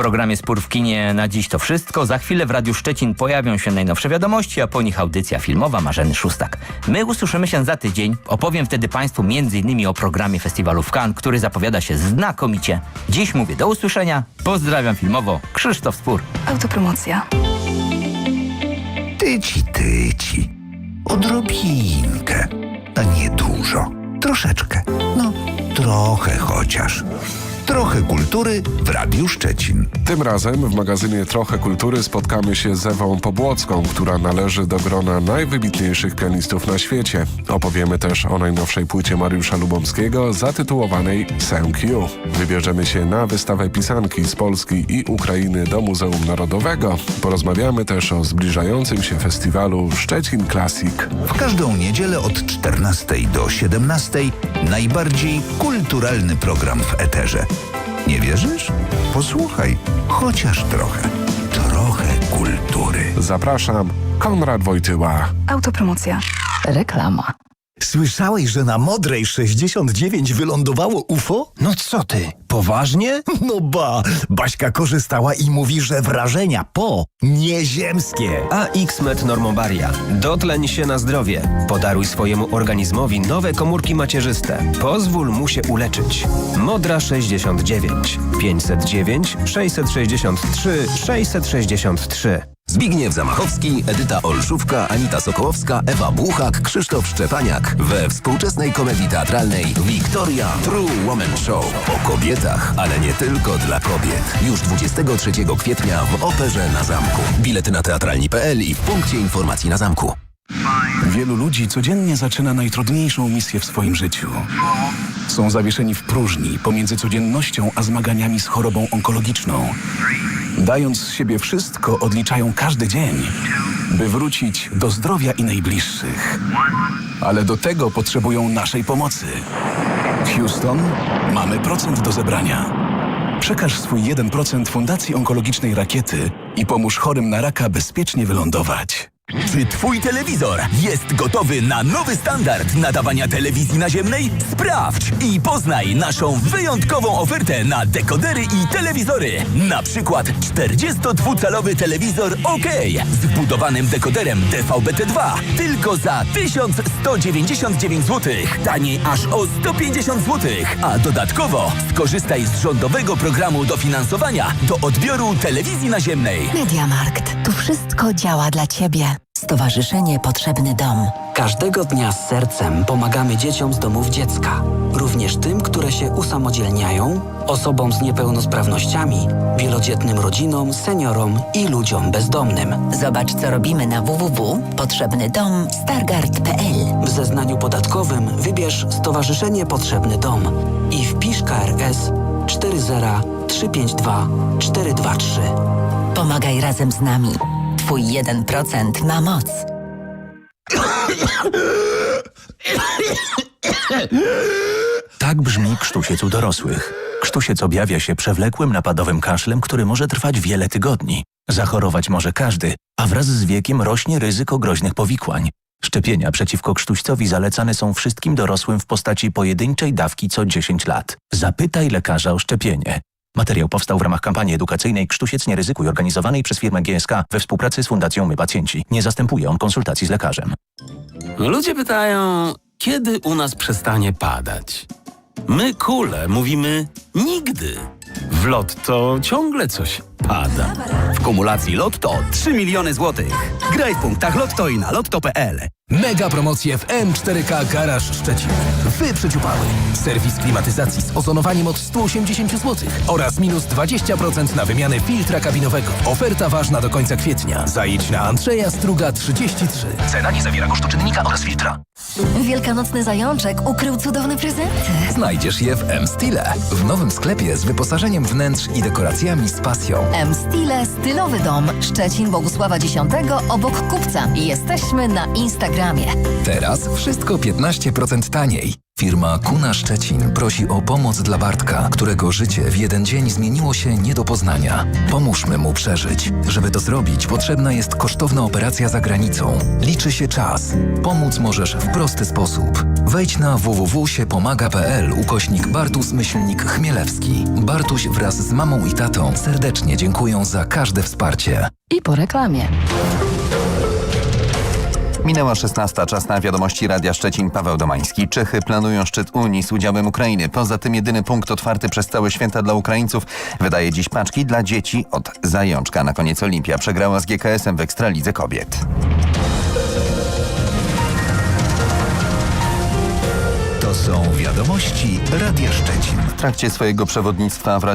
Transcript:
programie Spór w kinie na dziś to wszystko. Za chwilę w Radiu Szczecin pojawią się najnowsze wiadomości, a po nich audycja filmowa Marzeny Szóstak. My usłyszymy się za tydzień. Opowiem wtedy Państwu m.in. o programie festiwalu w Cannes, który zapowiada się znakomicie. Dziś mówię do usłyszenia. Pozdrawiam filmowo. Krzysztof Spór. Autopromocja. Tyci, tyci. Odrobinkę. A nie dużo. Troszeczkę. No, trochę chociaż. Trochę kultury w Radiu Szczecin. Tym razem w magazynie Trochę Kultury spotkamy się z Ewą Pobłocką, która należy do grona najwybitniejszych pianistów na świecie. Opowiemy też o najnowszej płycie Mariusza Lubomskiego zatytułowanej Thank You. Wybierzemy się na wystawę pisanki z Polski i Ukrainy do Muzeum Narodowego. Porozmawiamy też o zbliżającym się festiwalu Szczecin Classic. W każdą niedzielę od 14 do 17 najbardziej kulturalny program w eterze. Nie wierzysz? Posłuchaj, chociaż trochę. Trochę kultury. Zapraszam, Konrad Wojtyła. Autopromocja. Reklama. Słyszałeś, że na Modrej 69 wylądowało UFO? No co ty, poważnie? No ba, Baśka korzystała i mówi, że wrażenia po nieziemskie. AX-Met Normobaria. Dotleń się na zdrowie. Podaruj swojemu organizmowi nowe komórki macierzyste. Pozwól mu się uleczyć. Modra 69 509 663 663 Zbigniew Zamachowski, Edyta Olszówka, Anita Sokołowska, Ewa Buchak, Krzysztof Szczepaniak. We współczesnej komedii teatralnej Victoria True Woman Show. O kobietach, ale nie tylko dla kobiet. Już 23 kwietnia w Operze na Zamku. Bilety na teatralni.pl i w punkcie informacji na Zamku. Wielu ludzi codziennie zaczyna najtrudniejszą misję w swoim życiu. Są zawieszeni w próżni pomiędzy codziennością a zmaganiami z chorobą onkologiczną. Dając z siebie wszystko, odliczają każdy dzień, by wrócić do zdrowia i najbliższych. Ale do tego potrzebują naszej pomocy. Houston, mamy procent do zebrania. Przekaż swój 1% Fundacji Onkologicznej Rakiety i pomóż chorym na raka bezpiecznie wylądować. Czy twój telewizor jest gotowy na nowy standard nadawania telewizji naziemnej? Sprawdź i poznaj naszą wyjątkową ofertę na dekodery i telewizory. Na przykład 42-calowy telewizor OK z wbudowanym dekoderem DVB-T2 tylko za 1199 zł. Taniej aż o 150 zł. A dodatkowo skorzystaj z rządowego programu dofinansowania do odbioru telewizji naziemnej. Mediamarkt. Tu wszystko działa dla Ciebie. Stowarzyszenie Potrzebny Dom. Każdego dnia z sercem pomagamy dzieciom z domów dziecka, również tym, które się usamodzielniają, osobom z niepełnosprawnościami, wielodzietnym rodzinom, seniorom i ludziom bezdomnym. Zobacz, co robimy na www.potrzebnydom.stargard.pl W zeznaniu podatkowym wybierz Stowarzyszenie Potrzebny Dom i wpisz KRS 40352 423. Pomagaj razem z nami. Twój 1% ma moc. Tak brzmi krztusiec u dorosłych. Krztusiec objawia się przewlekłym napadowym kaszlem, który może trwać wiele tygodni. Zachorować może każdy, a wraz z wiekiem rośnie ryzyko groźnych powikłań. Szczepienia przeciwko krztuścowi zalecane są wszystkim dorosłym w postaci pojedynczej dawki co 10 lat. Zapytaj lekarza o szczepienie. Materiał powstał w ramach kampanii edukacyjnej Krztusiec nie ryzykuj organizowanej przez firmę GSK we współpracy z Fundacją My Pacjenci. Nie zastępuje on konsultacji z lekarzem. Ludzie pytają, kiedy u nas przestanie padać. My, kule, mówimy nigdy. W lotto ciągle coś pada. W kumulacji Lotto 3 miliony złotych. Graj w punktach Lotto i na lotto.pl. Mega promocje w M4K Garaż Szczecin. Wyprzedź upały. Serwis klimatyzacji z ozonowaniem od 180 zł oraz minus 20% na wymianę filtra kabinowego. Oferta ważna do końca kwietnia. Zajdź na Andrzeja Struga 33. Cena nie zawiera kosztu czynnika oraz filtra. Wielkanocny zajączek ukrył cudowne prezenty. Znajdziesz je w M-Style. W nowym sklepie z wyposażeniem wnętrz i dekoracjami z pasją. M-Style Stylowy Dom. Szczecin Bogusława X obok kupca. Jesteśmy na Instagramie. Teraz wszystko 15% taniej. Firma Kuna Szczecin prosi o pomoc dla Bartka, którego życie w jeden dzień zmieniło się nie do poznania. Pomóżmy mu przeżyć. Żeby to zrobić, potrzebna jest kosztowna operacja za granicą. Liczy się czas. Pomóc możesz w prosty sposób. Wejdź na www.siepomaga.pl ukośnik Bartus myślnik Chmielewski. Bartuś wraz z mamą i tatą serdecznie dziękują za każde wsparcie. I po reklamie. Minęła 16. Czas na wiadomości Radia Szczecin. Paweł Domański. Czechy planują szczyt Unii z udziałem Ukrainy. Poza tym jedyny punkt otwarty przez całe święta dla Ukraińców wydaje dziś paczki dla dzieci od Zajączka. Na koniec Olimpia przegrała z GKS-em w Ekstralidze Kobiet. To są wiadomości Radia Szczecin. W trakcie swojego przewodnictwa w Radzie